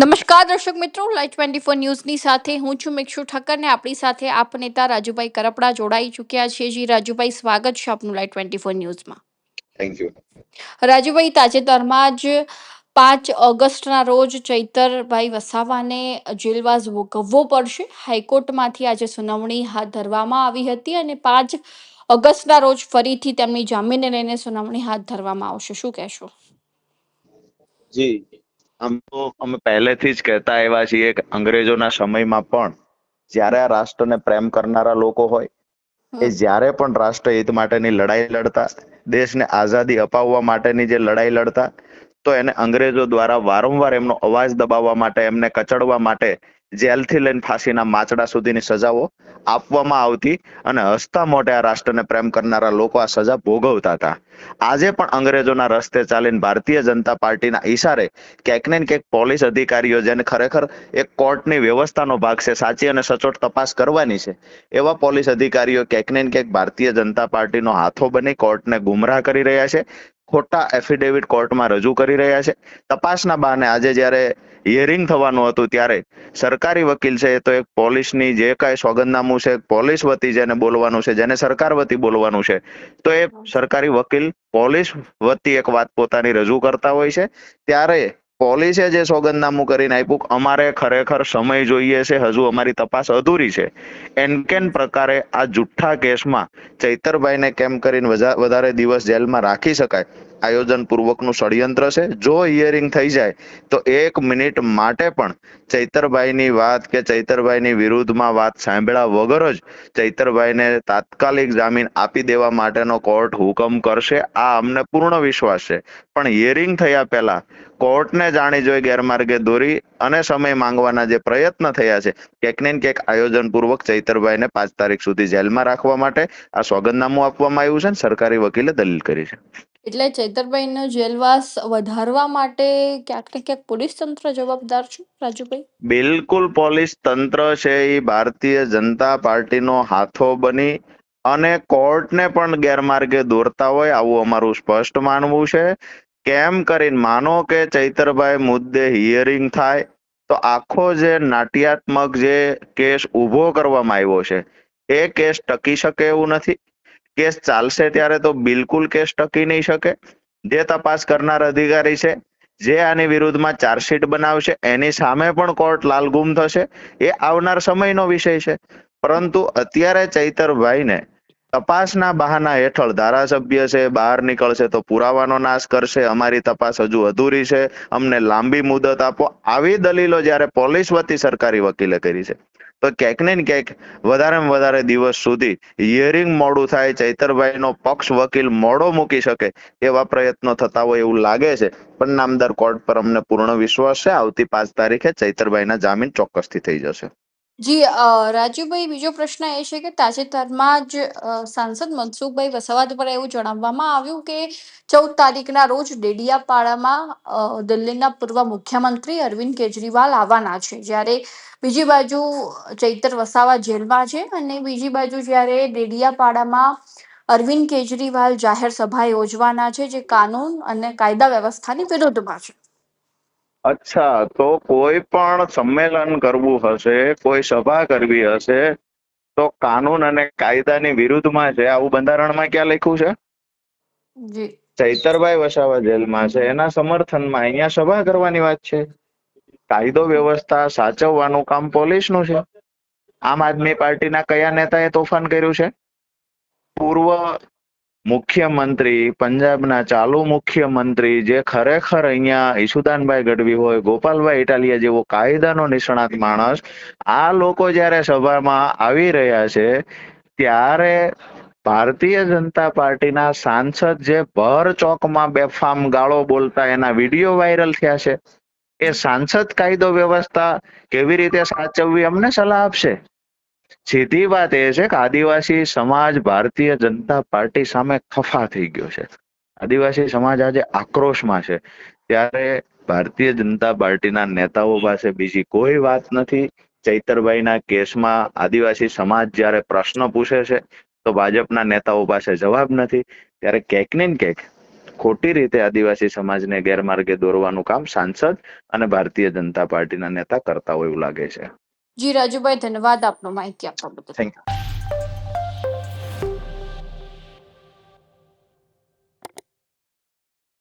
નમસ્કાર દર્શક મિત્રો. લાઈવ ટ્વેન્ટી ફોર ન્યૂઝની સાથે હું છું મિક્ષુ ઠક્કર ને આપણી સાથે આપ નેતા રાજુભાઈ કરપડા જોડાઈ ચૂક્યા છે જી. રાજુભાઈ સ્વાગત છે આપનું લાઈવ ટ્વેન્ટી ફોર ન્યૂઝમાં. થેન્ક યુ રાજુભાઈ તાજેતરમાં જ પાંચ ઓગસ્ટના રોજ ચૈતરભાઈ વસાવાને જેલવાસ ભોગવવો પડશે. હાઈકોર્ટમાંથી આજે સુનાવણી હાથ ધરવામાં આવી હતી અને પાંચ ઓગસ્ટના રોજ ફરીથી તેમની જામીનને લઈને સુનાવણી હાથ ધરવામાં આવશે. શું કહેશો? જી. આમ તો અમે પહેલેથી જ કહેતા આવ્યા છીએ કે અંગ્રેજોના સમયમાં પણ જ્યારે આ રાષ્ટ્રને પ્રેમ કરનારા લોકો હોય એ જ્યારે પણ રાષ્ટ્રહિત માટેની લડાઈ લડતા દેશને આઝાદી અપાવવા માટેની જે લડાઈ લડતા તો એને અંગ્રેજો દ્વારા વારંવાર એમનો અવાજ દબાવવા માટે એમને કચડવા માટે જેલથી લઈને ફાંસીના માચડા સુધીની સજાઓ આપવામાં આવતી અને હસતા મોઢે આ રાષ્ટ્રને પ્રેમ કરનારા લોકો આ સજા ભોગવતા હતા. આજે પણ અંગ્રેજોના રસ્તે ચાલીને ભારતીય જનતા પાર્ટીના ઈશારે ક્યાંક ને ક્યાંક પોલીસ અધિકારીઓ જેને ખરેખર એક કોર્ટની વ્યવસ્થાનો ભાગ છે, સાચી અને સચોટ તપાસ કરવાની છે, એવા પોલીસ અધિકારીઓ ક્યાંક ને ક્યાંક ભારતીય જનતા પાર્ટીનો હાથો બની કોર્ટને ગુમરાહ કરી રહ્યા છે, ખોટા એફિડેવિટ કોર્ટમાં રજૂ કરી રહ્યા છે. તપાસના બહાને આજે જ્યારે હિયરિંગ થવાનું હતું ત્યારે. સરકારી વકીલ છે તો એક પોલીસની જે કાંઈ સોગંદનામું છે, પોલીસ વતી જેને બોલવાનું છે, જેને સરકાર વતી બોલવાનું છે, તો એ સરકારી વકીલ પોલીસ વતી એક વાત પોતાની રજૂ કરતા હોય છે. ત્યારે પોલીસે જે સોગંદનામું કરીને આપ્યું, અમારે ખરેખર સમય જોઈએ છે, હજુ અમારી તપાસ અધૂરી છે. એનકેન પ્રકારે આ જુઠ્ઠા કેસમાં ચૈતરભાઈને કેમ કરીને વધારે દિવસ જેલમાં રાખી શકાય? આયોજન પૂર્વકનું ષડયંત્ર છે. જો હિયરિંગ થઈ જાય, તો એક મિનિટ માટે પણ ચૈતરભાઈની વાત કે ચૈતરભાઈની વિરુદ્ધમાં વાત સાંભળ્યા વગર જ ચૈતરભાઈને તાત્કાલિક જામીન આપી દેવા માટેનો કોર્ટ હુકમ કરશે. આ અમને પૂર્ણ વિશ્વાસ છે. પણ હિયરિંગ થયા પહેલા કોર્ટને જાણી જોઈ ગેરમાર્ગે દોરી અને સમય માંગવાના જે પ્રયત્ન થયા છે, ક્યાંક ને ક્યાંક આયોજન પૂર્વક ચૈતરભાઈને પાંચ તારીખ સુધી જેલમાં રાખવા માટે આ સોગંદનામું આપવામાં આવ્યું છે સરકારી વકીલે દલીલ કરી છે. એટલે ચૈતરભાઈનો જેલવાસ વધારવા માટે ક્યાંક ને ક્યાંક પોલીસ તંત્ર જવાબદાર છે, રાજુભાઈ? બિલકુલ પોલીસ તંત્ર છે એ ભારતીય જનતા પાર્ટીનો હાથો બની અને કોર્ટને પણ ગેરમાર્ગે દોરતા હોય આવું અમારું સ્પષ્ટ માનવું છે. કેમ કરીને માનો કે ચૈતરભાઈ મુદ્દે હિયરિંગ થાય તો આખો જે નાટ્યાત્મક જે કેસ ઊભો કરવામાં આવ્યો છે, એ કેસ ટકી શકે એવું નથી. કેસ ચાલશે ત્યારે તો બિલકુલ કેસ ટકી નહીં શકે. જે તપાસ કરનાર અધિકારી છે, જે આની વિરુદ્ધમાં ચાર્જશીટ બનાવશે, એની સામે પણ કોર્ટ લાલગુમ થશે. એ આવનાર સમયનો વિષય છે. પરંતુ અત્યારે ચૈતરભાઈને તપાસના બહાના હેઠળ ધારાસભ્ય છે, બહાર નીકળશે તો પુરાવાનો નાશ કરશે, અમારી તપાસ હજુ અધૂરી છે. અમને લાંબી મુદત આપો. આવી દલીલો જ્યારે પોલીસ વતી સરકારી વકીલે કરી છે, તો ક્યાંક ને ક્યાંક વધારેમાં વધારે દિવસ સુધી હિયરિંગ મોડું થાય, ચૈતરભાઈનો પક્ષ વકીલ મોડો મૂકી શકે એવા પ્રયત્નો થતા હોય એવું લાગે છે. પણ નામદાર કોર્ટ પર અમને પૂર્ણ વિશ્વાસ છે. આવતી પાંચ તારીખે ચૈતરભાઈના જામીન ચોક્કસથી થઈ જશે. જી રાજીવભાઈ બીજો પ્રશ્ન એ છે કે તાજેતરમાં જ સાંસદ મનસુખભાઈ વસાવા દ્વારા એવું જણાવવામાં આવ્યું કે ચૌદ તારીખના રોજ ડેડિયાપાડામાં દિલ્હીના પૂર્વ મુખ્યમંત્રી અરવિંદ કેજરીવાલ આવવાના છે. જ્યારે બીજી બાજુ ચૈતર વસાવા જેલમાં છે અને બીજી બાજુ જ્યારે ડેડિયાપાડામાં અરવિંદ કેજરીવાલ જાહેર સભા યોજવાના છે જે કાનૂન અને કાયદા વ્યવસ્થાની વિરુદ્ધમાં છે. અચ્છા તો કોઈ પણ સંમેલન કરવું હશે કોઈ સભા કરવી હશે તો કાનૂન અને કાયદાની વિરુદ્ધમાં છે? આવું બંધારણમાં ક્યાં લખ્યું છે? જી. ચૈતરભાઈ વસાવા જેલમાં છે. એના સમર્થનમાં અહીંયા સભા કરવાની વાત છે? કાયદો વ્યવસ્થા સાચવવાનું કામ પોલીસનું છે? આમ આદમી પાર્ટીના કયા નેતાએ તોફાન કર્યું છે? પૂર્વ મુખ્યમંત્રી, પંજાબના ચાલુ મુખ્યમંત્રી જે ખરેખર અહીંયા ઈશુદાનભાઈ ગઢવી હોય, ગોપાલભાઈ ઇટાલિયા જેવો કાયદાનો નિષ્ણાત માણસ, આ લોકો જ્યારે સભામાં આવી રહ્યા છે, ત્યારે ભારતીય જનતા પાર્ટીના સાંસદ જે ભર ચોકમાં બેફામ ગાળો બોલતા એના વીડિયો વાયરલ થયા છે. એ સાંસદ કાયદો વ્યવસ્થા કેવી રીતે સાચવવી અમને સલાહ આપશે? સીધી વાત એ છે કે આદિવાસી સમાજ ભારતીય જનતા પાર્ટી સામે ખફા થઈ ગયો છે. આદિવાસી સમાજ આજે આક્રોશમાં છે. ત્યારે ભારતીય જનતા પાર્ટીના નેતાઓ પાસે બીજી કોઈ વાત નથી. ચૈતરભાઈના કેસમાં આદિવાસી સમાજ જ્યારે પ્રશ્ન પૂછે છે, તો ભાજપના નેતાઓ પાસે જવાબ નથી. ત્યારે ક્યાંક ને ક્યાંક ખોટી રીતે આદિવાસી સમાજને ગેરમાર્ગે દોરવાનું કામ સાંસદ અને ભારતીય જનતા પાર્ટીના નેતા કરતા હોય એવું લાગે છે. જી રાજુભાઈ ધન્યવાદ આપનો માહિતી આપવા બદલ. Thank you